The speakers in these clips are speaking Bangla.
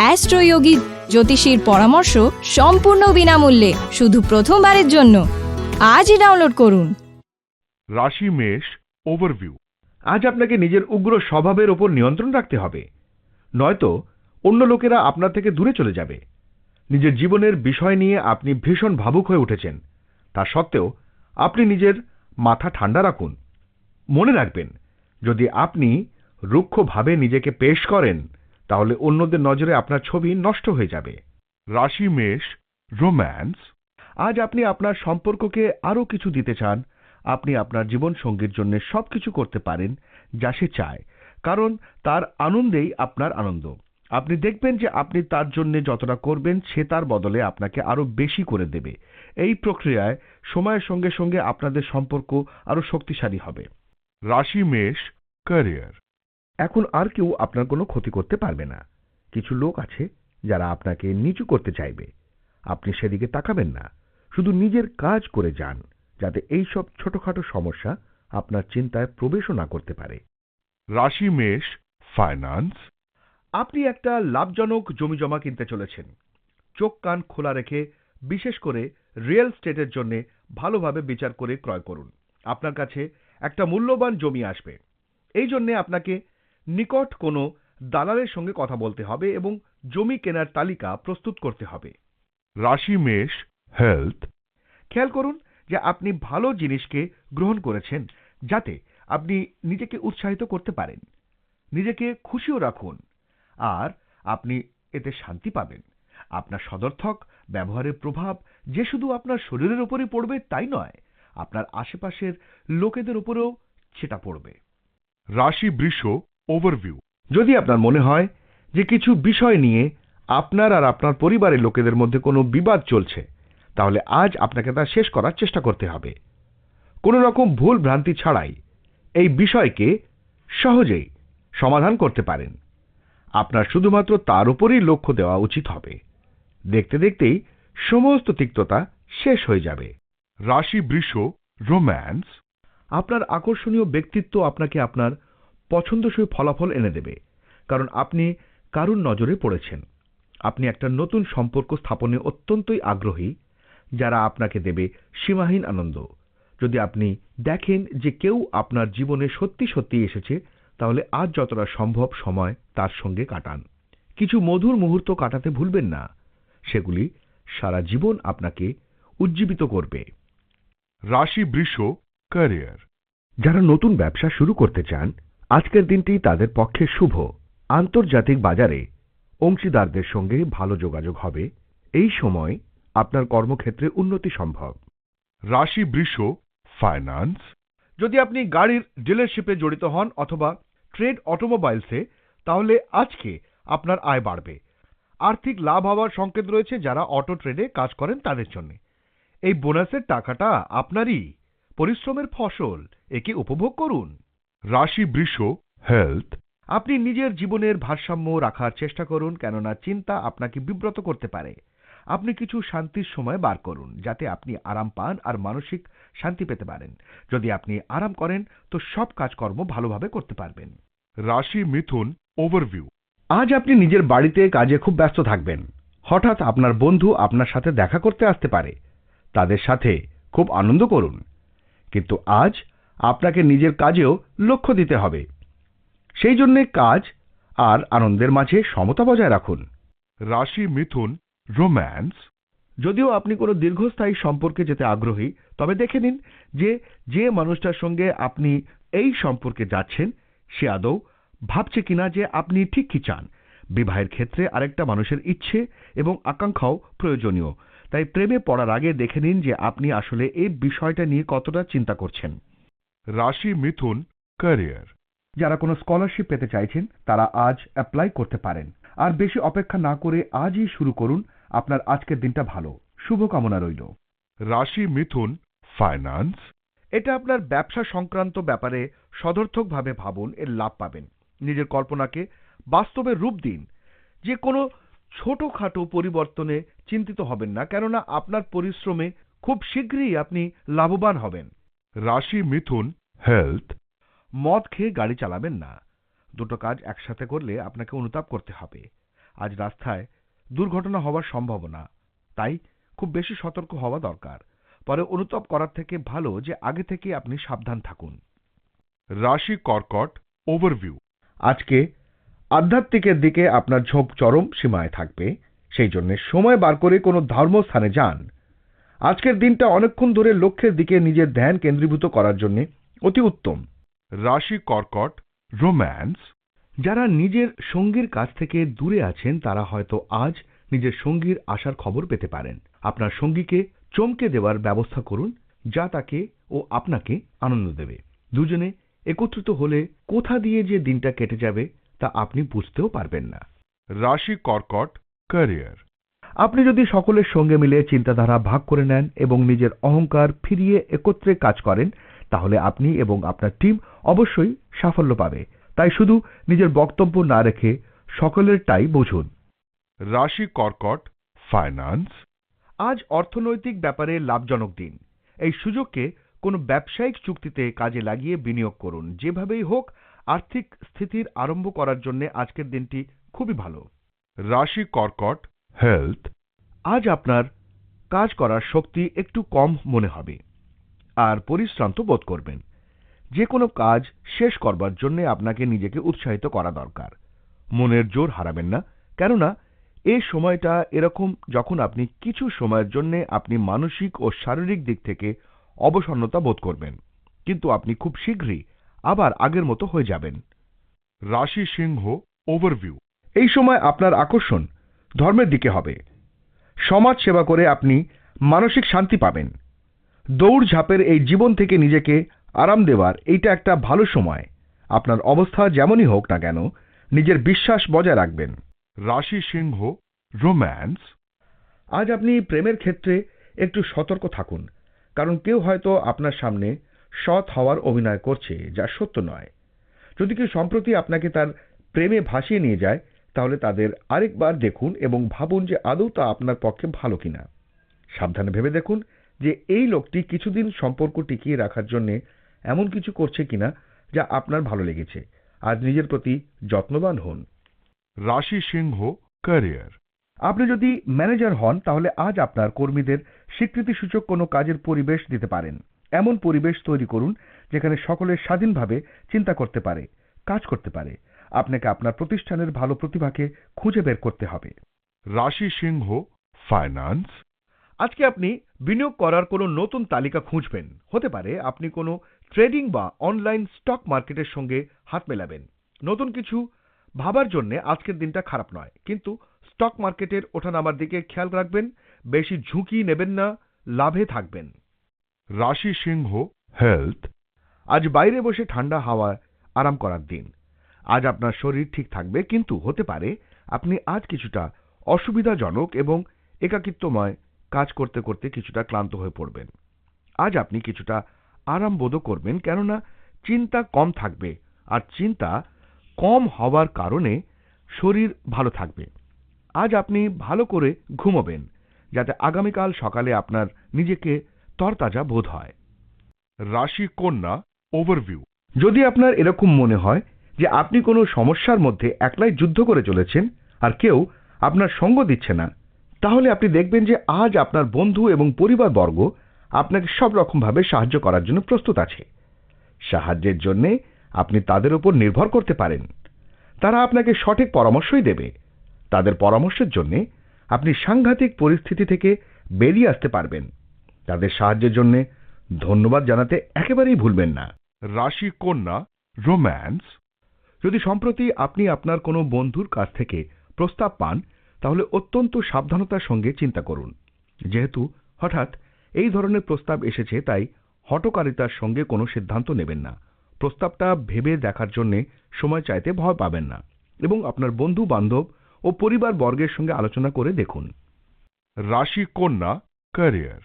অ্যাস্ট্রোয়োগী জ্যোতিষীর পরামর্শ সম্পূর্ণ বিনামূল্যে শুধু প্রথমবারের জন্য। আজই ডাউনলোড করুন। রাশি মেষ ওভারভিউ আজ আপনাকে নিজের উগ্র স্বভাবের ওপর নিয়ন্ত্রণ রাখতে হবে। নয়তো অন্য লোকেরা আপনার থেকে দূরে চলে যাবে। নিজের জীবনের বিষয় নিয়ে আপনি ভীষণ ভাবুক হয়ে উঠেছেন। তা সত্ত্বেও আপনি নিজের মাথা ঠান্ডা রাখুন। মনে রাখবেন যদি আপনি রুক্ষভাবে নিজেকে পেশ করেন তাহলে অন্যদের নজরে আপনার ছবি নষ্ট হয়ে যাবে। রাশি মেষ রোম্যান্স। আজ আপনি আপনার সম্পর্ককে আরও কিছু দিতে চান। আপনি আপনার জীবন সঙ্গীর জন্য সবকিছু করতে পারেন যা সে চায় কারণ তার আনন্দেই আপনার আনন্দ। আপনি দেখবেন যে আপনি তার জন্য যতটা করবেন সে তার বদলে আপনাকে আরও বেশি করে দেবে। এই প্রক্রিয়ায় সময়ের সঙ্গে সঙ্গে আপনাদের সম্পর্ক আরও শক্তিশালী হবে। রাশি মেষ ক্যারিয়ার। এখন আর কেউ আপনার কোনো ক্ষতি করতে পারবে না। কিছু লোক আছে যারা আপনাকে নিচু করতে চাইবে। আপনি সেদিকে তাকাবেন না। শুধু নিজের কাজ করে যান যাতে এই সব ছোটখাটো সমস্যা আপনার চিন্তায় প্রবেশও না করতে পারে। রাশি মেষ ফাইন্যান্স আপনি একটা লাভজনক জমি জমা কিনতে চলেছেন। চোখ কান খোলা রেখে বিশেষ করে রিয়েল স্টেটের জন্য ভালোভাবে বিচার করে ক্রয় করুন। আপনার কাছে একটা মূল্যবান জমি আসবে। এই জন্যে আপনাকে নিকট কোনো দালালের সঙ্গে কথা বলতে হবে এবং জমি কেনার তালিকা প্রস্তুত করতে হবে। রাশি মেষ হেলথ। খেয়াল করুন যে আপনি ভালো জিনিসকে গ্রহণ করেছেন যাতে আপনি নিজেকে উৎসাহিত করতে পারেন। নিজেকে খুশিও রাখুন। আর আপনি এতে শান্তি পাবেন। আপনার সদর্থক ব্যবহারের প্রভাব যে শুধু আপনার শরীরের উপরই পড়বে তাই নয় আপনার আশেপাশের লোকেদের উপরেও সেটা পড়বে। রাশি বৃষ ওভারভিউ যদি আপনার মনে হয় যে কিছু বিষয় নিয়ে আপনার আর আপনার পরিবারের লোকেদের মধ্যে কোনো বিবাদ চলছে, তাহলে আজ আপনাকে তা শেষ করার চেষ্টা করতে হবে। কোনো রকম ভুল ভ্রান্তি ছাড়াই এই বিষয়কে সহজেই সমাধান করতে পারেন। আপনার শুধুমাত্র তার উপরই লক্ষ্য দেওয়া উচিত হবে। দেখতে দেখতেই সমস্ত তিক্ততা শেষ হয়ে যাবে। রাশি বৃষ, রোম্যান্স। আপনার আকর্ষণীয় ব্যক্তিত্ব আপনাকে আপনার পছন্দসই ফলাফল এনে দেবে, কারণ আপনি কারুর নজরে পড়েছেন। আপনি একটা নতুন সম্পর্ক স্থাপনে অত্যন্তই আগ্রহী, যারা আপনাকে দেবে সীমাহীন আনন্দ। যদি আপনি দেখেন যে কেউ আপনার জীবনে সত্যি সত্যি এসেছে, তাহলে আজ যতটা সম্ভব সময় তার সঙ্গে কাটান। কিছু মধুর মুহূর্ত কাটাতে ভুলবেন না। সেগুলি সারা জীবন আপনাকে উজ্জীবিত করবে। রাশি বৃষ ক্যারিয়ার। যারা নতুন ব্যবসা শুরু করতে চান আজকের দিনটি তাদের পক্ষে শুভ। আন্তর্জাতিক বাজারে অংশীদারদের সঙ্গে ভালো যোগাযোগ হবে। এই সময় আপনার কর্মক্ষেত্রে উন্নতি সম্ভব। রাশি বৃষ, ফাইন্যান্স। যদি আপনি গাড়ির ডিলারশিপে জড়িত হন অথবা ট্রেড অটোমোবাইলসে, তাহলে আজকে আপনার আয় বাড়বে। আর্থিক লাভ হওয়ার সংকেত রয়েছে যারা অটো ট্রেডে কাজ করেন তাদের জন্য। এই বোনাসের টাকাটা আপনারই। পরিশ্রমের ফসল। একে উপভোগ করুন। রাশি বৃষ হেলথ আপনি নিজের জীবনের ভারসাম্য রাখার চেষ্টা করুন, কেননা চিন্তা আপনাকে বিব্রত করতে পারে। আপনি কিছু শান্তির সময় বার করুন, যাতে আপনি আরাম পান আর মানসিক শান্তি পেতে পারেন। যদি আপনি আরাম করেন, তো সব কাজকর্ম ভালোভাবে করতে পারবেন। রাশি মিথুন ওভারভিউ আজ আপনি নিজের বাড়িতে কাজে খুব ব্যস্ত থাকবেন। হঠাৎ আপনার বন্ধু আপনার সাথে দেখা করতে আসতে পারে। তাদের সাথে খুব আনন্দ করুন। কিন্তু আজ আপনাকে নিজের কাজেও লক্ষ্য দিতে হবে। সেই জন্যে কাজ আর আনন্দের মাঝে সমতা বজায় রাখুন। রাশি মিথুন রোম্যান্স। যদিও আপনি কোনো দীর্ঘস্থায়ী সম্পর্কে যেতে আগ্রহী তবে দেখে নিন যে যে মানুষটার সঙ্গে আপনি এই সম্পর্কে যাচ্ছেন সে আদৌ ভাবছে কিনা যে আপনি ঠিক কি চান। বিবাহের ক্ষেত্রে আরেকটা মানুষের ইচ্ছে এবং আকাঙ্ক্ষাও প্রয়োজনীয়। তাই প্রেমে পড়ার আগে দেখে নিন যে আপনি আসলে এই বিষয়টা নিয়ে কতটা চিন্তা করছেন। রাশি মিথুন ক্যারিয়ার যারা কোনো স্কলারশিপ পেতে চাইছেন তারা আজ অ্যাপ্লাই করতে পারেন। আর বেশি অপেক্ষা না করে আজই শুরু করুন। আপনার আজকের দিনটা ভালো। শুভকামনা রইল। রাশি মিথুন ফাইন্যান্স এটা আপনার ব্যবসা সংক্রান্ত ব্যাপারে সদর্থকভাবে ভাবুন এর লাভ পাবেন। নিজের কল্পনাকে বাস্তবে রূপ দিন। যে কোনো ছোটখাটো পরিবর্তনে চিন্তিত হবেন না কেননা আপনার পরিশ্রমে খুব শীঘ্রই আপনি লাভবান হবেন। রাশি মিথুন হেলথ। মদ খেয়ে গাড়ি চালাবেন না। দুটো কাজ একসাথে করলে আপনাকে অনুতাপ করতে হবে। আজ রাস্তায় দুর্ঘটনা হওয়ার সম্ভাবনা। তাই খুব বেশি সতর্ক হওয়া দরকার। পরে অনুতাপ করার থেকে ভালো যে আগে থেকে আপনি সাবধান থাকুন। রাশি কর্কট ওভারভিউ। আজকে আধ্যাত্মিকের দিকে আপনার ঝোঁক চরম সীমায় থাকবে। সেই জন্য সময় বার করে কোনো ধর্মস্থানে যান। আজকের দিনটা অনেকক্ষণ ধরে লক্ষ্যের দিকে নিজের ধ্যান কেন্দ্রীভূত করার জন্য অতি উত্তম। রাশি কর্কট, রোম্যান্স, যারা নিজের সঙ্গীর কাছ থেকে দূরে আছেন, তারা হয়তো আজ নিজের সঙ্গীর আসার খবর পেতে পারেন। আপনার সঙ্গীকে চমকে দেওয়ার ব্যবস্থা করুন, যা তাকে ও আপনাকে আনন্দ দেবে। দুজনে একত্রিত হলে কোথা দিয়ে যে দিনটা কেটে যাবে, তা আপনি বুঝতেও পারবেন না। রাশি কর্কট, ক্যারিয়ার। আপনি যদি সকলের সঙ্গে মিলে চিন্তাধারা ভাগ করে নেন এবং নিজের অহংকার ফিরিয়ে একত্রে কাজ করেন তাহলে আপনি এবং আপনার টিম অবশ্যই সাফল্য পাবে। তাই শুধু নিজের বক্তব্য না রেখে সকলেরটাই বুঝুন। রাশি কর্কট ফাইন্যান্স আজ অর্থনৈতিক ব্যাপারে লাভজনক দিন। এই সুযোগকে কোনো ব্যবসায়িক চুক্তিতে কাজে লাগিয়ে বিনিয়োগ করুন। যেভাবেই হোক আর্থিক স্থিতির আরম্ভ করার জন্য আজকের দিনটি খুবই ভালো। রাশি কর্কট হেলথ আজ আপনার কাজ করার শক্তি একটু কম মনে হবে। আর পরিশ্রান্ত বোধ করবেন। যে কোনো কাজ শেষ করবার জন্য আপনাকে নিজেকে উৎসাহিত করা দরকার। মনের জোর হারাবেন না। কেননা এই সময়টা এরকম যখন আপনি কিছু সময়ের জন্য আপনি মানসিক ও শারীরিক দিক থেকে অবসন্নতা বোধ করবেন। কিন্তু আপনি খুব শীঘ্রই আবার আগের মতো হয়ে যাবেন। রাশি সিংহ ওভারভিউ এই সময় আপনার আকর্ষণ ধর্মের দিকে হবে। সমাজ সেবা করে আপনি মানসিক শান্তি পাবেন। দৌড় ঝাঁপের এই জীবন থেকে নিজেকে আরাম দেওয়ার এইটা একটা ভালো সময়। আপনার অবস্থা যেমনই হোক না কেন নিজের বিশ্বাস বজায় রাখবেন। রাশি সিংহ রোম্যান্স। আজ আপনি প্রেমের ক্ষেত্রে একটু সতর্ক থাকুন কারণ কেউ হয়তো আপনার সামনে সৎ হওয়ার অভিনয় করছে যা সত্য নয়। যদি কেউ সম্প্রতি আপনাকে তার প্রেমে ভাসিয়ে নিয়ে যায় তাহলে তাদের আরেকবার দেখুন এবং ভাবুন যে আদৌ তা আপনার পক্ষে ভালো কিনা। সাবধানে ভেবে দেখুন যে এই লোকটি কিছুদিন সম্পর্ক টিকিয়ে রাখার জন্য এমন কিছু করছে কিনা যা আপনার ভালো লেগেছে। আজ নিজের প্রতি যত্নবান হন। রাশি সিংহ ক্যারিয়ার। আপনি যদি ম্যানেজার হন তাহলে আজ আপনার কর্মীদের স্বীকৃতিসূচক কোনো কাজের পরিবেশ দিতে পারেন। এমন পরিবেশ তৈরি করুন যেখানে সকলে স্বাধীনভাবে চিন্তা করতে পারে কাজ করতে পারে। আপনাকে আপনার প্রতিষ্ঠানের ভালো প্রতিভাকে খুঁজে বের করতে হবে। রাশি সিংহ ফাইন্যান্স। আজকে আপনি বিনিয়োগ করার কোনো নতুন তালিকা খুঁজবেন। হতে পারে আপনি কোনো ট্রেডিং বা অনলাইন স্টক মার্কেটের সঙ্গে হাত মেলাবেন। নতুন কিছু ভাবার জন্য আজকের দিনটা খারাপ নয়, কিন্তু স্টক মার্কেটের ওঠানামার দিকে খেয়াল রাখবেন, বেশি ঝুঁকি নেবেন না, লাভে থাকবেন। রাশি সিংহ হেলথ, আজ বাইরে বসে ঠান্ডা হাওয়া আরাম করার দিন। আজ আপনার শরীর ঠিক থাকবে, কিন্তু হতে পারে আপনি আজ কিছুটা অসুবিধাজনক এবং একাকিত্বময় কাজ করতে করতে কিছুটা ক্লান্ত হয়ে পড়বেন। আজ আপনি কিছুটা আরাম বোধও করবেন কেননা চিন্তা কম থাকবে আর চিন্তা কম হওয়ার কারণে শরীর ভালো থাকবে। আজ আপনি ভালো করে ঘুমোবেন যাতে আগামীকাল সকালে আপনার নিজেকে তরতাজা বোধ হয়। রাশি কন্যা ওভারভিউ যদি আপনার এরকম মনে হয় যে আপনি কোনো সমস্যার মধ্যে একলাই যুদ্ধ করে চলেছেন আর কেউ আপনার সঙ্গ দিচ্ছে না তাহলে আপনি দেখবেন যে আজ আপনার বন্ধু এবং পরিবারবর্গ আপনাকে সব রকমভাবে সাহায্য করার জন্য প্রস্তুত আছে। সাহায্যের জন্য আপনি তাদের উপর নির্ভর করতে পারেন। তারা আপনাকে সঠিক পরামর্শই দেবে। তাদের পরামর্শের জন্য আপনি সাংঘাতিক পরিস্থিতি থেকে বেরিয়ে আসতে পারবেন। তাদের সাহায্যের জন্য ধন্যবাদ জানাতে একেবারেই ভুলবেন না। রাশি, কন্যা, রোম্যান্স, যদি সম্প্রতি আপনি আপনার কোনো বন্ধুর কাছ থেকে প্রস্তাব পান তাহলে অত্যন্ত সাবধানতার সঙ্গে চিন্তা করুন। যেহেতু হঠাৎ এই ধরনের প্রস্তাব এসেছে তাই হটকারিতার সঙ্গে কোনো সিদ্ধান্ত নেবেন না। প্রস্তাবটা ভেবে দেখার জন্য সময় চাইতে ভয় পাবেন না এবং আপনার বন্ধু বান্ধব ও পরিবার বর্গের সঙ্গে আলোচনা করে দেখুন। রাশি কন্যা ক্যারিয়ার।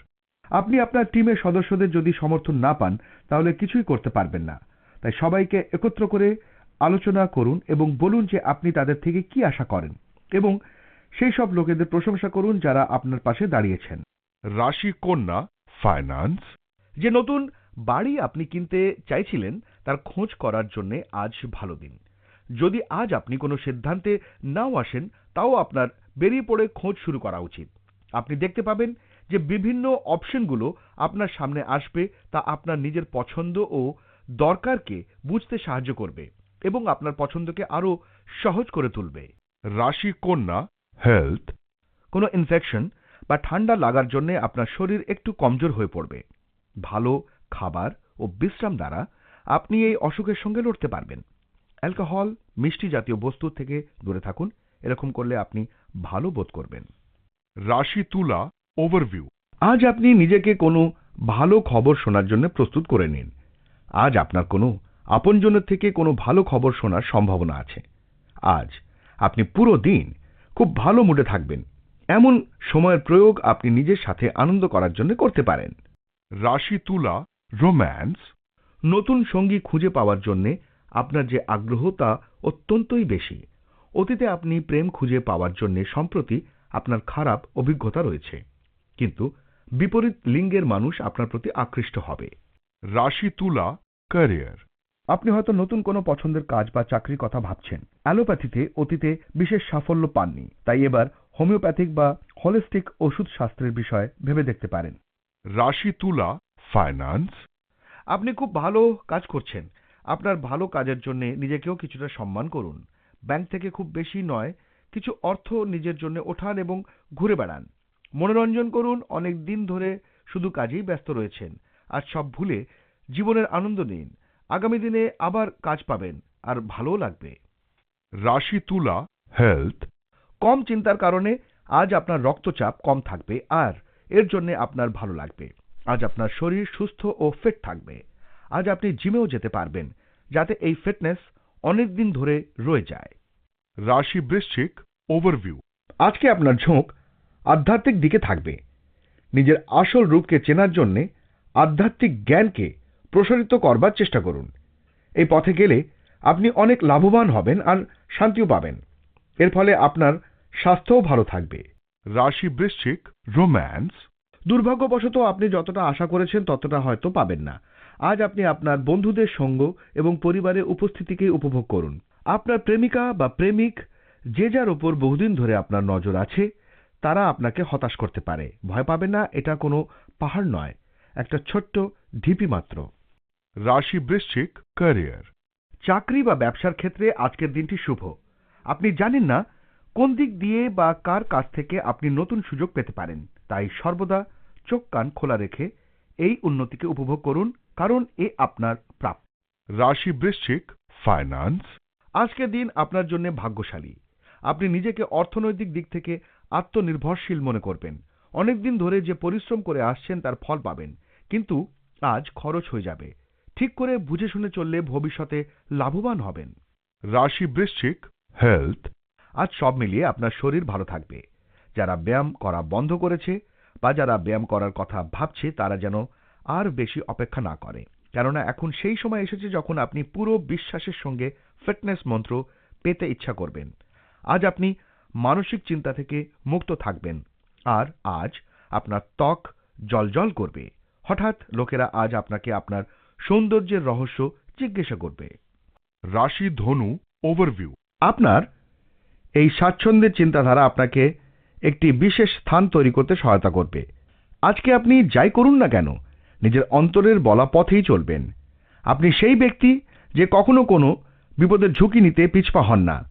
আপনি আপনার টিমের সদস্যদের যদি সমর্থন না পান তাহলে কিছুই করতে পারবেন না। তাই সবাইকে একত্র করে আলোচনা করুন এবং বলুন যে আপনি তাদের থেকে কি আশা করেন এবং সেই সব লোকেদের প্রশংসা করুন যারা আপনার পাশে দাঁড়িয়েছেন। রাশি কন্যা ফাইন্যান্স যে নতুন বাড়ি আপনি কিনতে চাইছিলেন তার খোঁজ করার জন্য আজ ভালো দিন। যদি আজ আপনি কোনো সিদ্ধান্তে নাও আসেন তাও আপনার বেরিয়ে পড়ে খোঁজ শুরু করা উচিত। আপনি দেখতে পাবেন যে বিভিন্ন অপশনগুলো আপনার সামনে আসবে তা আপনার নিজের পছন্দ ও দরকারকে বুঝতে সাহায্য করবে এবং আপনার পছন্দকে আরও সহজ করে তুলবে। রাশি কন্যা হেলথ কোনো ইনফেকশন বা ঠান্ডা লাগার জন্য আপনার শরীর একটু কমজোর হয়ে পড়বে। ভালো খাবার ও বিশ্রাম দ্বারা আপনি এই অসুখের সঙ্গে লড়তে পারবেন। অ্যালকোহল, মিষ্টি জাতীয় বস্তু থেকে দূরে থাকুন, এরকম করলে আপনি ভালো বোধ করবেন। রাশি তুলা ওভারভিউ আজ আপনি নিজেকে কোনো ভালো খবর শোনার জন্য প্রস্তুত করে নিন। আজ আপনার কোনো আপনজনের থেকে কোনো ভালো খবর শোনার সম্ভাবনা আছে। আজ আপনি পুরো দিন খুব ভালো মুডে থাকবেন। এমন সময়ের প্রয়োগ আপনি নিজের সাথে আনন্দ করার জন্য করতে পারেন। রাশি তুলা রোম্যান্স নতুন সঙ্গী খুঁজে পাওয়ার জন্যে আপনার যে আগ্রহ তা অত্যন্তই বেশি। অতীতে আপনি প্রেম খুঁজে পাওয়ার জন্য সম্প্রতি আপনার খারাপ অভিজ্ঞতা রয়েছে। কিন্তু বিপরীত লিঙ্গের মানুষ আপনার প্রতি আকৃষ্ট হবে। রাশি তুলা ক্যারিয়ার আপনি হয়তো নতুন কোনো পছন্দের কাজ বা চাকরির কথা ভাবছেন। অ্যালোপ্যাথিতে অতীতে বিশেষ সাফল্য পাননি তাই এবার হোমিওপ্যাথিক বা হলিস্টিক ওষুধ শাস্ত্রের বিষয়ে ভেবে দেখতে পারেন। রাশি তুলা ফাইন্যান্স আপনি খুব ভালো কাজ করছেন। আপনার ভালো কাজের জন্য নিজেকেও কিছুটা সম্মান করুন। ব্যাংক থেকে খুব বেশি নয় কিছু অর্থ নিজের জন্য ওঠান এবং ঘুরে বেড়ান। মনোরঞ্জন করুন অনেক দিন ধরে শুধু কাজেই ব্যস্ত রয়েছেন। আর সব ভুলে জীবনের আনন্দ নিন। আগামী দিনে আবার কাজ পাবেন, আর ভালোও লাগবে। রাশি তুলা হেলথ কম চিন্তার কারণে আজ আপনার রক্তচাপ কম থাকবে, আর এর জন্য আপনার ভালো লাগবে। আজ আপনার শরীর সুস্থ ও ফিট থাকবে। আজ আপনি জিমেও যেতে পারবেন, যাতে এই ফিটনেস অনেক দিন ধরে রয়ে যায়। রাশি বৃশ্চিক ওভারভিউ আজকে আপনার ঝোঁক আধ্যাত্মিক দিকে থাকবে। নিজের আসল রূপকে চেনার জন্যে আধ্যাত্মিক জ্ঞানকে প্রসারিত করবার চেষ্টা করুন। এই পথে গেলে আপনি অনেক লাভবান হবেন আর শান্তিও পাবেন। এর ফলে আপনার স্বাস্থ্যও ভালো থাকবে। রাশি বৃশ্চিক রোম্যান্স। দুর্ভাগ্যবশত আপনি যতটা আশা করেছেন ততটা হয়তো পাবেন না। আজ আপনি আপনার বন্ধুদের সঙ্গ এবং পরিবারের উপস্থিতিকে উপভোগ করুন। আপনার প্রেমিকা বা প্রেমিক যে যার ওপর বহুদিন ধরে আপনার নজর আছে তারা আপনাকে হতাশ করতে পারে। ভয় পাবেন না এটা কোনো পাহাড় নয় একটা ছোট্ট ঢিপি মাত্র। রাশি বৃশ্চিক ক্যারিয়ার চাকরি বা ব্যবসার ক্ষেত্রে আজকের দিনটি শুভ। আপনি জানেন না কোন দিক দিয়ে বা কার কাছ থেকে আপনি নতুন সুযোগ পেতে পারেন। তাই সর্বদা চোখ কান খোলা রেখে এই উন্নতিকে উপভোগ করুন, কারণ এ আপনার প্রাপ্য। রাশি বৃশ্চিক ফাইন্যান্স আজকের দিন আপনার জন্য ভাগ্যশালী। আপনি নিজেকে অর্থনৈতিক দিক থেকে আত্মনির্ভরশীল মনে করবেন। অনেকদিন ধরে যে পরিশ্রম করে আসছেন তার ফল পাবেন, কিন্তু আজ খরচ হয়ে যাবে। ঠিক করে বুঝে শুনে চললে ভবিষ্যতে লাভবান হবেন। রাশি বৃশ্চিক হেলথ আজ সব মিলিয়ে আপনার শরীর ভালো থাকবে। যারা ব্যায়াম করা বন্ধ করেছে বা যারা ব্যায়াম করার কথা ভাবছে, তারা যেন আর বেশি অপেক্ষা না করে। কেননা এখন সেই সময় এসেছে যখন আপনি পুরো বিশ্বাসের সঙ্গে ফিটনেস মন্ত্র পেতে ইচ্ছা করবেন। আজ আপনি মানসিক চিন্তা থেকে মুক্ত থাকবেন। আর আজ আপনার ত্বক জলজল করবে। হঠাৎ লোকেরা আজ আপনাকে আপনার সৌন্দর্যের রহস্য জিজ্ঞাসা করবে। রাশি ধনু ওভারভিউ আপনার এই স্বাচ্ছন্দ্যের চিন্তাধারা আপনাকে একটি বিশেষ স্থান তৈরি করতে সহায়তা করবে। আজকে আপনি যাই করুন না কেন, নিজের অন্তরের বলা পথেই চলবেন। আপনি সেই ব্যক্তি যে কখনো কোনো বিপদের ঝুঁকি নিতে পিছপা হন না।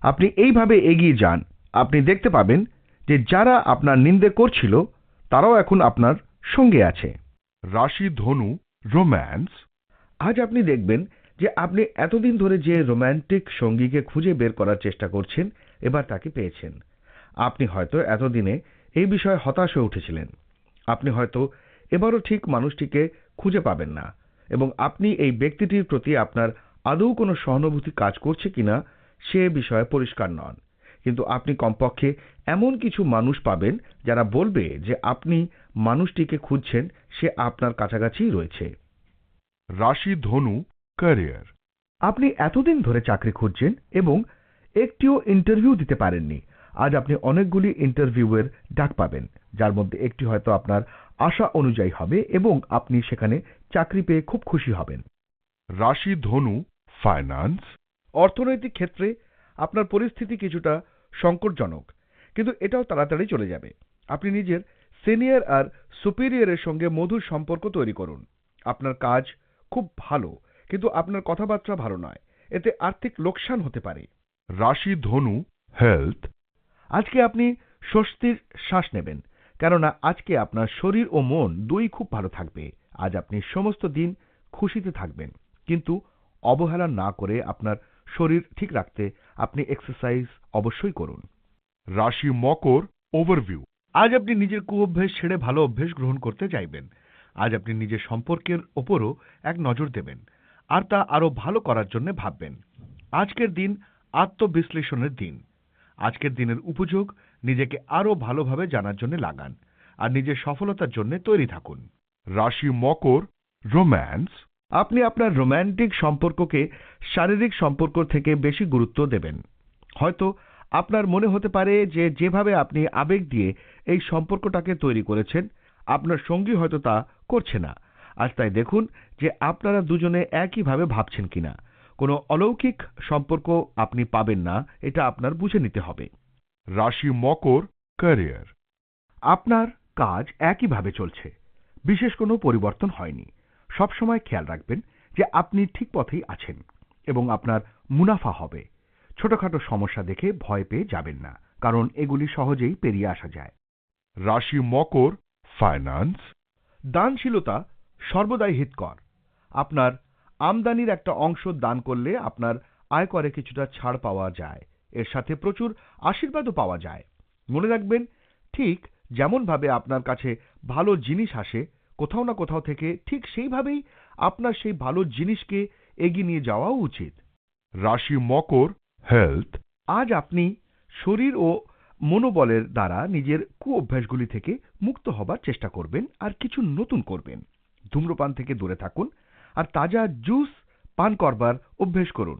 আপনি এইভাবে এগিয়ে যান। আপনি দেখতে পাবেন যে যারা আপনার নিন্দে করছিল, তারাও এখন আপনার সঙ্গে আছে। রাশি ধনু রোম্যান্স আজ আপনি দেখবেন যে আপনি এতদিন ধরে যে রোম্যান্টিক সঙ্গীকে খুঁজে বের করার চেষ্টা করছেন, এবার তাকে পেয়েছেন। আপনি হয়তো এতদিনে এই বিষয়ে হতাশ হয়ে উঠেছিলেন। আপনি হয়তো এবারও ঠিক মানুষটিকে খুঁজে পাবেন না এবং আপনি এই ব্যক্তিটির প্রতি আপনার আদৌ কোনো সহানুভূতি কাজ করছে কিনা, সে বিষয়ে পরিষ্কার নন। কিন্তু আপনি কমপক্ষে এমন কিছু মানুষ পাবেন যারা বলবে যে আপনি মানুষটিকে খুঁজছেন সে আপনার কাছাকাছিই রয়েছে। রাশি ধনু ক্যারিয়ার আপনি এতদিন ধরে চাকরি খুঁজছেন এবং একটিও ইন্টারভিউ দিতে পারেননি। আজ আপনি অনেকগুলি ইন্টারভিউয়ের ডাক পাবেন যার মধ্যে একটি হয়তো আপনার আশা অনুযায়ী হবে এবং আপনি সেখানে চাকরি পেয়ে খুব খুশি হবেন। রাশি ধনু ফাইন্যান্স অর্থনৈতিক ক্ষেত্রে আপনার পরিস্থিতি কিছুটা সংকটজনক কিন্তু এটাও তাড়াতাড়ি চলে যাবে। আপনি নিজের সিনিয়র আর সুপিরিয়রের সঙ্গে মধুর সম্পর্ক তৈরি করুন। আপনার কাজ খুব ভালো কিন্তু আপনার কথাবার্তা ভালো নয়। এতে আর্থিক লোকসান হতে পারে। রাশি ধনু হেলথ আজকে আপনি স্বস্তির শ্বাস নেবেন কেননা আজকে আপনার শরীর ও মন দুই খুব ভালো থাকবে। আজ আপনি সমস্ত দিন খুশিতে থাকবেন। কিন্তু অবহেলা না করে আপনার শরীর ঠিক রাখতে আপনি এক্সারসাইজ অবশ্যই করুন। রাশি মকর ওভারভিউ আজ আপনি নিজের কুঅভ্যেস ছেড়ে ভালো অভ্যেস গ্রহণ করতে চাইবেন। আজ আপনি নিজের সম্পর্কের ওপরও এক নজর দেবেন, আর তা আরও ভালো করার জন্য ভাববেন। আজকের দিন আত্মবিশ্লেষণের দিন। আজকের দিনের উপযোগ নিজেকে আরও ভালোভাবে জানার জন্য লাগান, আর নিজের সফলতার জন্য তৈরি থাকুন। রাশি মকর, রোম্যান্স, আপনি আপনার রোম্যান্টিক সম্পর্ককে শারীরিক সম্পর্ক থেকে বেশি গুরুত্ব দেবেন। হয়তো আপনার মনে হতে পারে যে যেভাবে আপনি আবেগ দিয়ে এই সম্পর্কটাকে তৈরি করেছেন আপনার সঙ্গী হয়তো তা করছে না। আজ তাই দেখুন যে আপনারা দুজনে একইভাবে ভাবছেন কিনা। কোনো অলৌকিক সম্পর্ক আপনি পাবেন না এটা আপনার বুঝে নিতে হবে। রাশি মকর ক্যারিয়ার আপনার কাজ একইভাবে চলছে। বিশেষ কোনো পরিবর্তন হয়নি। সবসময় খেয়াল রাখবেন যে আপনি ঠিক পথেই আছেন এবং আপনার মুনাফা হবে। ছোটখাটো সমস্যা দেখে ভয় পেয়ে যাবেন না কারণ এগুলি সহজেই পেরিয়ে আসা যায়। রাশি মকর ফাইন্যান্স দানশীলতা সর্বদাই হিতকর। আপনার আমদানির একটা অংশ দান করলে আপনার আয়করে কিছুটা ছাড় পাওয়া যায়। এর সাথে প্রচুর আশীর্বাদও পাওয়া যায়। মনে রাখবেন ঠিক যেমনভাবে আপনার কাছে ভালো জিনিস আসে কোথাও না কোথাও থেকে ঠিক সেইভাবেই আপনার সেই ভালো জিনিসকে এগিয়ে নিয়ে যাওয়াও উচিত। রাশি মকর হেলথ আজ আপনি শরীর ও মনোবলের দ্বারা নিজের কুঅভ্যাসগুলি থেকে মুক্ত হবার চেষ্টা করবেন আর কিছু নতুন করবেন। ধূম্রপান থেকে দূরে থাকুন আর তাজা জুস পান করবার অভ্যেস করুন।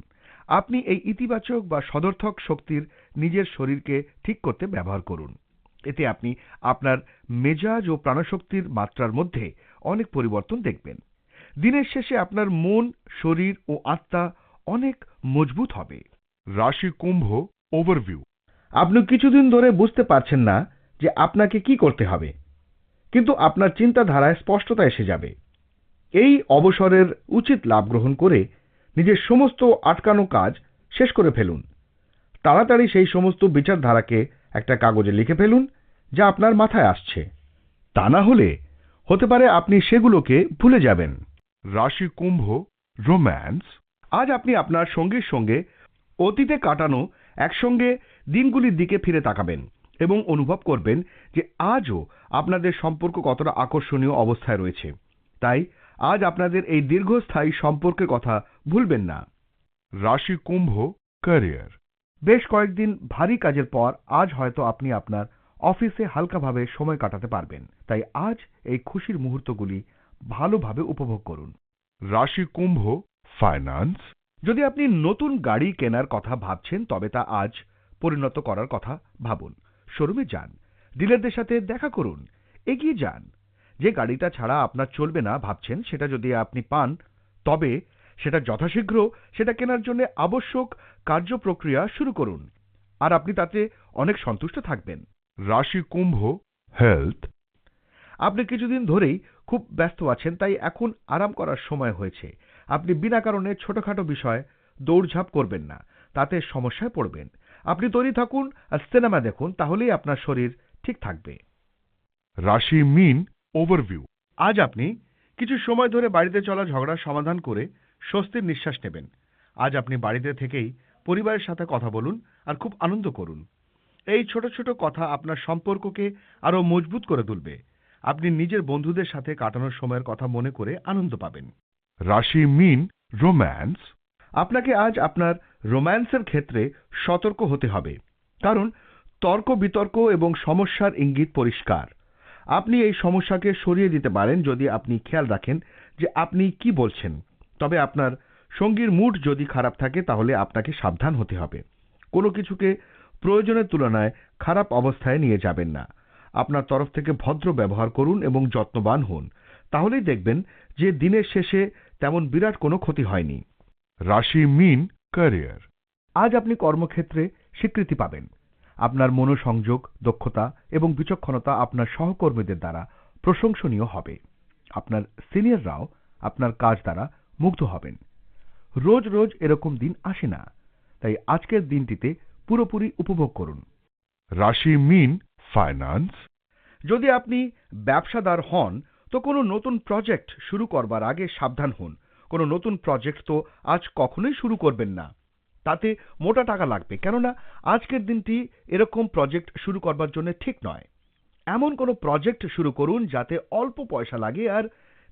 আপনি এই ইতিবাচক বা সদর্থক শক্তির নিজের শরীরকে ঠিক করতে ব্যবহার করুন। এতে আপনি আপনার মেজাজ ও প্রাণশক্তির মাত্রার মধ্যে অনেক পরিবর্তন দেখবেন। দিনের শেষে আপনার মন, শরীর ও আত্মা অনেক মজবুত হবে। রাশি কুম্ভ ওভারভিউ আপনি কিছুদিন ধরে বুঝতে পারছেন না যে আপনাকে কি করতে হবে কিন্তু আপনার চিন্তাধারায় স্পষ্টতা এসে যাবে। এই অবসরের উচিত লাভ গ্রহণ করে নিজের সমস্ত আটকানো কাজ শেষ করে ফেলুন। তাড়াতাড়ি সেই সমস্ত বিচারধারাকে একটা কাগজে লিখে ফেলুন যা আপনার মাথায় আসছে। তা না হলে হতে পারে আপনি সেগুলোকে ভুলে যাবেন। রাশি কুম্ভ রোম্যান্স আজ আপনি আপনার সঙ্গীর সঙ্গে অতীতে কাটানো একসঙ্গে দিনগুলির দিকে ফিরে তাকাবেন এবং অনুভব করবেন যে আজও আপনাদের সম্পর্ক কতটা আকর্ষণীয় অবস্থায় রয়েছে। তাই আজ আপনাদের এই দীর্ঘস্থায়ী সম্পর্কের কথা ভুলবেন না। রাশি কুম্ভ ক্যারিয়ার। বেশ কয়েকদিন ভারী কাজের পর আজ হয়তো আপনি আপনার অফিসে হালকাভাবে সময় কাটাতে পারবেন। তাই আজ এই খুশির মুহূর্তগুলি ভালোভাবে উপভোগ করুন। রাশি কুম্ভ ফাইন্যান্স যদি আপনি নতুন গাড়ি কেনার কথা ভাবছেন, তবে তা আজ পরিণত করার কথা ভাবুন। শোরুমে যান। ডিলারদের সাথে দেখা করুন। এগিয়ে যান। যে গাড়িটা ছাড়া আপনার চলবে না ভাবছেন, সেটা যদি আপনি পান, তবে সেটা যথাশীঘ্র সেটা কেনার জন্য আবশ্যক কার্যপ্রক্রিয়া শুরু করুন। আর আপনি তাতে অনেক সন্তুষ্ট থাকবেন। রাশি কুম্ভ হেলথ। আপনি কিছুদিন ধরেই খুব ব্যস্ত আছেন, তাই এখন আরাম করার সময় হয়েছে। আপনি বিনা কারণে ছোটখাটো বিষয়ে দৌড়ঝাঁপ করবেন না তাতে সমস্যায় পড়বেন। আপনি তৈরি থাকুন আর সিনেমা দেখুন তাহলেই আপনার শরীর ঠিক থাকবে। রাশি মিন ওভারভিউ। আজ আপনি কিছু সময় ধরে বাড়িতে চলা ঝগড়ার সমাধান করে স্বস্তির নিঃশ্বাস নেবেন। আজ আপনি বাড়িতে থেকেই পরিবারের সাথে কথা বলুন আর খুব আনন্দ করুন। এই ছোট ছোট কথা আপনার সম্পর্ককে আরও মজবুত করে তুলবে। আপনি নিজের বন্ধুদের সাথে কাটানোর সময়ের কথা মনে করে আনন্দ পাবেন। রাশি মিন রোম্যান্স আপনাকে আজ আপনার রোম্যান্সের ক্ষেত্রে সতর্ক হতে হবে। কারণ তর্ক বিতর্ক এবং সমস্যার ইঙ্গিত পরিষ্কার। আপনি এই সমস্যাকে সরিয়ে দিতে পারেন যদি আপনি খেয়াল রাখেন যে আপনি কি বলছেন। তবে আপনার সঙ্গীর মুড যদি খারাপ থাকে তাহলে আপনাকে সাবধান হতে হবে। কোনো কিছুকে প্রয়োজনের তুলনায় খারাপ অবস্থায় নিয়ে যাবেন না। আপনার তরফ থেকে ভদ্র ব্যবহার করুন এবং যত্নবান হন। তাহলেই দেখবেন যে দিনের শেষে তেমন বিরাট কোনো ক্ষতি হয়নি। রাশি মিন ক্যারিয়ার আজ আপনি কর্মক্ষেত্রে স্বীকৃতি পাবেন। আপনার মনোসংযোগ, দক্ষতা এবং বিচক্ষণতা আপনার সহকর্মীদের দ্বারা প্রশংসনীয় হবে। আপনার সিনিয়ররাও আপনার কাজ দ্বারা মুগ্ধ হবেন। রোজ রোজ এরকম দিন আসে না। তাই আজকের দিনটিতে পুরোপুরি উপভোগ করুন। রাশি মিন ফাইন্যান্স যদি আপনি ব্যবসাদার হন তো কোনো নতুন প্রজেক্ট শুরু করবার আগে সাবধান হন। কোনো নতুন প্রজেক্ট তো আজ কখনোই শুরু করবেন না। তাতে মোটা টাকা লাগবে কেননা আজকের দিনটি এরকম প্রজেক্ট শুরু করবার জন্য ঠিক নয়। এমন কোনো প্রজেক্ট শুরু করুন যাতে অল্প পয়সা লাগে আর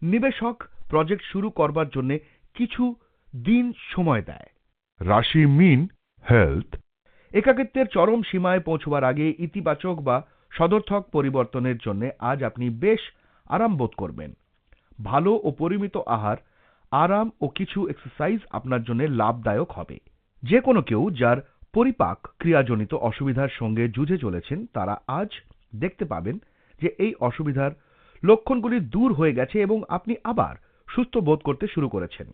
নিবেশক প্রজেক্ট শুরু করবার জন্য কিছু দিন সময় দেয়। রাশি মিন হেলথ। একাকিত্বের চরম সীমায় পৌঁছবার আগে ইতিবাচক বা সদর্থক পরিবর্তনের জন্য আজ আপনি বেশ আরাম বোধ করবেন। ভালো ও পরিমিত আহার, আরাম ও কিছু এক্সারসাইজ আপনার জন্য লাভদায়ক হবে। যে কোনো কেউ যার পরিপাক ক্রিয়াজনিত অসুবিধার সঙ্গে যুঝে চলেছেন, তারা আজ দেখতে পাবেন যে এই অসুবিধার লক্ষণগুলি দূর হয়ে গেছে এবং আপনি আবার সুস্থ বোধ করতে শুরু করেছেন।